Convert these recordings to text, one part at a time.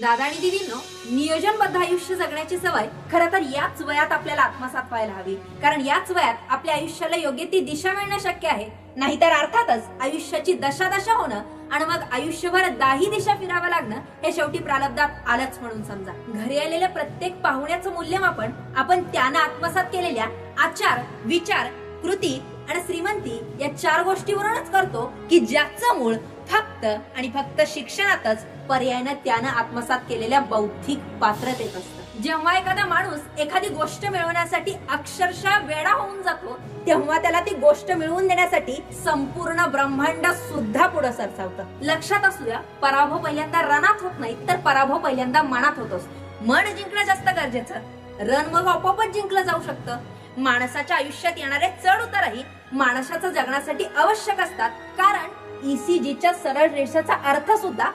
दादा आणि दिदींनो नियोजनबद्ध आयुष्य जगण्याची सवय खरं तर याच वयात आपल्याला आत्मसात व्हायला हवी. कारण याच वयात आपल्या आयुष्याला योग्य ती दिशा मिळणं शक्य आहे. नाहीतर अर्थातच आयुष्याची दशादशा होणं आणि मग आयुष्यभर दाही दिशा फिरावं लागणं हे शेवटी प्रालब्धात आलंच म्हणून समजा. घरी आलेल्या प्रत्येक पाहुण्याचं मूल्यमापन आपण त्यानं आत्मसात केलेल्या आचार विचार कृती आणि श्रीमंती या चार गोष्टीवरूनच करतो की ज्याचं मूळ फक्त आणि फक्त शिक्षणातच पर्यायानं त्यानं आत्मसात केलेल्या बौद्धिक पात्रतेत असतं. जेव्हा एखादा माणूस एखादी गोष्ट मिळवण्यासाठी अक्षरशः वेडा होऊन जातो तेव्हा त्याला ती गोष्ट मिळवून देण्यासाठी संपूर्ण ब्रह्मांड सुद्धा पुढे सरसावतं. लक्षात असूया पराभव पहिल्यांदा रनात होत नाही तर पराभव पहिल्यांदा मनात होत असतो. मन जिंकणं जास्त गरजेचं. रन मग आपोआपच जिंकलं जाऊ शकतं. माणसाच्या आयुष्यात येणारे चढ उतारही माणसाचं जगण्यासाठी आवश्यक असतात. कारण ईसीजीच्या सरळ रेषेचा अर्थ सुद्धा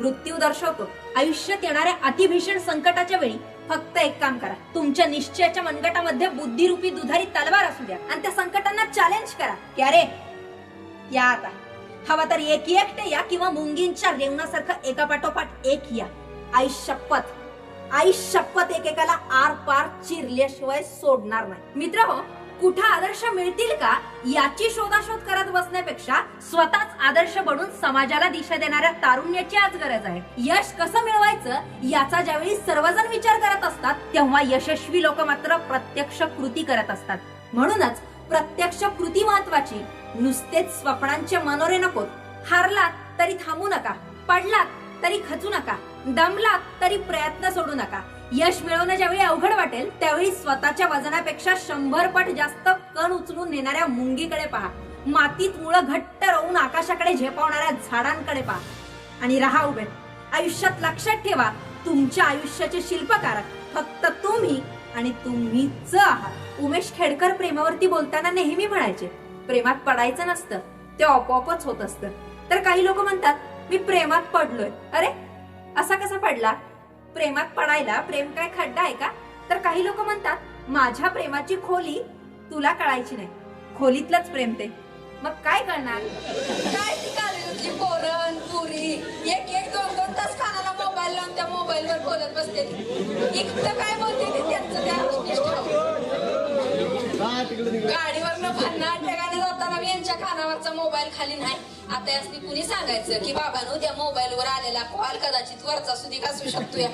मृत्यू दर्शवतो. आयुष्यात येणाऱ्या अतिभीषण संकटाच्या वेळी फक्त एक काम करा. तुमच्या निश्चयाच्या मनगटामध्ये बुद्धिरूपी दुधारी तलवार असू द्या. आणि त्या संकटांना चॅलेंज करा. की अरे या आता. हवा तर एक एकटे या किंवा मुंगींच्या रेवणासारखं एका पाठोपाठ एक या. आई शपथ. आई शपथ एकेकाला आर पार चिरल्याशिवाय सोडणार नाही. मित्र हो कुठं आदर्श मिळतील का याची शोधाशोध करत बसण्यापेक्षा स्वतःच आदर्श बनून समाजाला दिशा देणाऱ्या तारुण्याची आज गरज आहे. यश कसं मिळवायचं याचा ज्यावेळी सर्वजण विचार करत असतात तेव्हा यशस्वी लोक मात्र प्रत्यक्ष कृती करत असतात. म्हणूनच प्रत्यक्ष कृती महत्वाची. नुसतेच स्वप्नांचे मनोरे नकोत हारलात तरी थांबू नका पडलात तरी खचू नका दमलात तरी प्रयत्न सोडू नका. यश मिळवणं ज्यावेळी अवघड वाटेल त्यावेळी स्वतःच्या वजनापेक्षा शंभर पट जास्त कण उचलून नेणाऱ्या मुंगीकडे पहा. मातीत मुळं घट्ट राहून आकाशाकडे झेपावणाऱ्या झाडांकडे पहा. आणि राहा उभे. आयुष्यात लक्षात ठेवा तुमच्या आयुष्याचे शिल्पकार फक्त तुम्ही आणि तुम्हीच आहात. उमेश खेडकर प्रेमावरती बोलताना नेहमी म्हणायचे प्रेमात पडायचं नसतं ते आपोआपच होत असतं. तर काही लोक म्हणतात मी प्रेमात पडलोय. अरे असा कसा पडला? प्रेमात पडायला प्रेम काय खड्डा आहे का? तर काही लोक म्हणतात माझ्या प्रेमाची खोली तुला कळायची नाही. खोलीतलंच प्रेम ते. मग काय करणार? काय ती पोरण पुरी एक एक दोन दोन तास कानाला मोबाईल लावून त्या मोबाईल वर बोलत बसते. इतकं काय बोलते ते त्यांचं त्या गाडीवरनं भन्नाट ठिकाणी जाताना मी यांच्या कानावरचा मोबाईल खाली नाही. आता यासनी कुणी सांगायचं? की बाबांनो त्या मोबाईल वर आलेला कॉल कदाचित वरचा सुधी असू शकतो या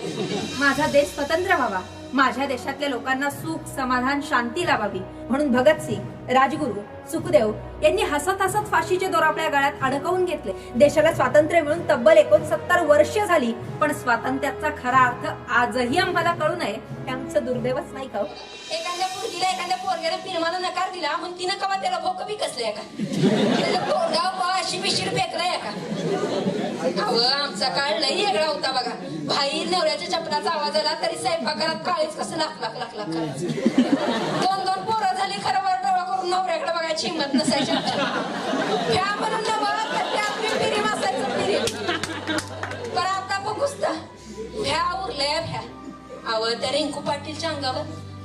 माझा देश स्वतंत्र व्हावा. माझ्या देशातल्या लोकांना सुख समाधान शांती लावावी म्हणून भगतसिंग राजगुरू सुखदेव यांनी हसत हसत फाशीचे दोर आपल्या गळ्यात अडकवून घेतले. देशाला स्वातंत्र्य मिळून तब्बल एकोणसत्तर वर्ष झाली. पण स्वातंत्र्याचा खरा अर्थ आजही आम्हाला कळू नये. आमचं दुर्दैवच नाही का हो? एखाद्या पोरगीला एखाद्या पोरग्याला फिल्माला नकार दिला म्हणून तिनं कवा त्याला भोक बी कसले का पिशीड फेकलाय का? अहो आमचा काळ लई वेगळा होता बघा. भाई नवऱ्याच्या चपलाचा आवाज आला तरी स्वयंपाकघरात काळीच कसं लाख लाख लाख लाख दोन दोन पोरं झाली खरं वर डोळा करून नवऱ्याकडे बघायची हिंमत नसायची म्हणून पण आता बघूच तर. भ्या उरलंय भ्या. अव त्या रिंकू पाटीलच्या अंगावर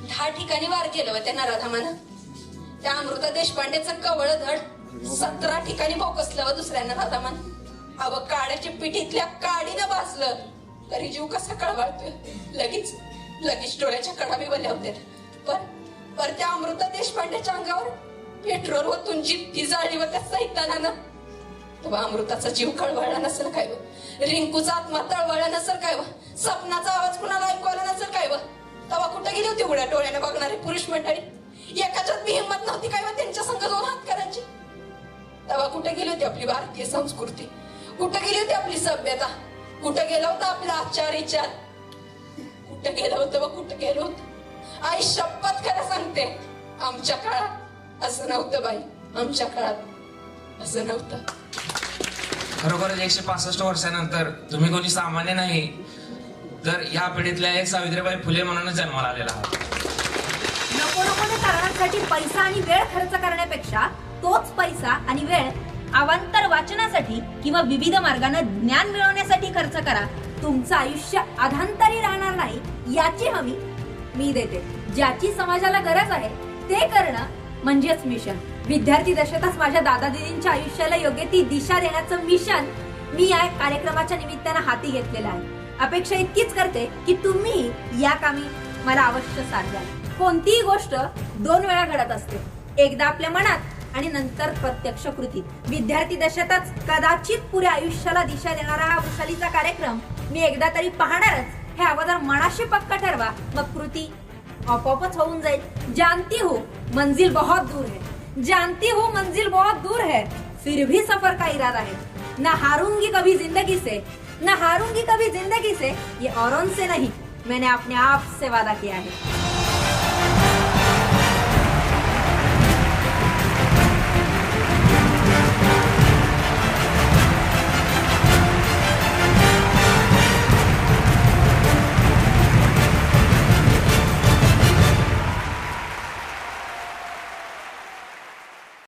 दहा ठिकाणी वार केलं त्या नराधामानं. त्या अमृता देशपांडेचं कवळ धड सतरा ठिकाणी भोकसलं व दुसऱ्या नराधामान अव काड्याच्या पिठीतल्या काडीनं भाजलं. तरी जीव कसा कळवाळतोय. लगेच लगेच डोळ्याच्या कडा बी बल्या होत्या पण पर त्या अमृता देशपांडेच्या अंगावर पेट्रोल ओतून जितकी जाळी व त्या सैतानानं. तेव्हा अमृताचा जीव कळवळला नसेल काय व? रिंकूचा आत्मा तळवळला नसेल काय व? सपनाचा आवाज कुणाला ऐकवला नसेल काय व? तेव्हा कुठं गेली होती उघड्या डोळ्याने बघणारे पुरुष मंडळी? एकाच्यात मी हिंमत नव्हती काय व त्यांच्या संघ दोन हात करायची? तेव्हा कुठे गेली होती आपली भारतीय संस्कृती? कुठे गेली होती आपली सभ्यता? कुठे गेला होता आपला आचार विचार? कुठे गेलं होतं व कुठे गेलो होतं? आई शपथ खरं सांगते आमच्या काळात असं नव्हतं बाई. आमच्या काळात असं नव्हतं. खरोखरच एकशे पासष्ट वर्षानंतर तुम्ही कोणी सामान्य नाही तर या पिढीतल्या एक सावित्रीबाई फुले म्हणूनच जन्माला आलेला आहात. नको नको कारणांसाठी पैसा आणि वेळ खर्च करण्यापेक्षा तोच पैसा आणि वेळ अवांतर वाचनासाठी किंवा विविध मार्गाने ज्ञान मिळवण्यासाठी खर्च करा. तुमचं आयुष्य अधांतरी राहणार नाही याची हमी मी देते. ज्याची समाजाला गरज आहे ते करणं म्हणजेच मिशन विद्यार्थी दशेतच माझ्या दादा दिदींच्या आयुष्याला योग्य ती दिशा देण्याचं मिशन मी या कार्यक्रमाच्या निमित्तानं हाती घेतलेलं आहे. अपेक्षा इतकीच करते की तुम्ही या कामी मला अवश्य साथ द्या कोणतीही गोष्ट दोन वेळा घडत असते. एकदा आपल्या मनात आणि नंतर प्रत्यक्ष कृती विद्यार्थी दशेतच कदाचित पुऱ्या आयुष्याला दिशा देणारा हा वृषालीचा कार्यक्रम मी एकदा तरी पाहणारच. हे अगोदर मनाशी पक्क ठरवा. मग कृती आपोआपच होऊन जाईल. जानती हो मंजिल बहुत दूर है. जानती हो मंजिल बहुत दूर है. फिर भी सफर का इरादा है. ना हारूंगी कभी जिंदगी से ना हारूंगी कभी जिंदगी से ये औरों से नहीं. मैंने अपने आप से वादा किया है.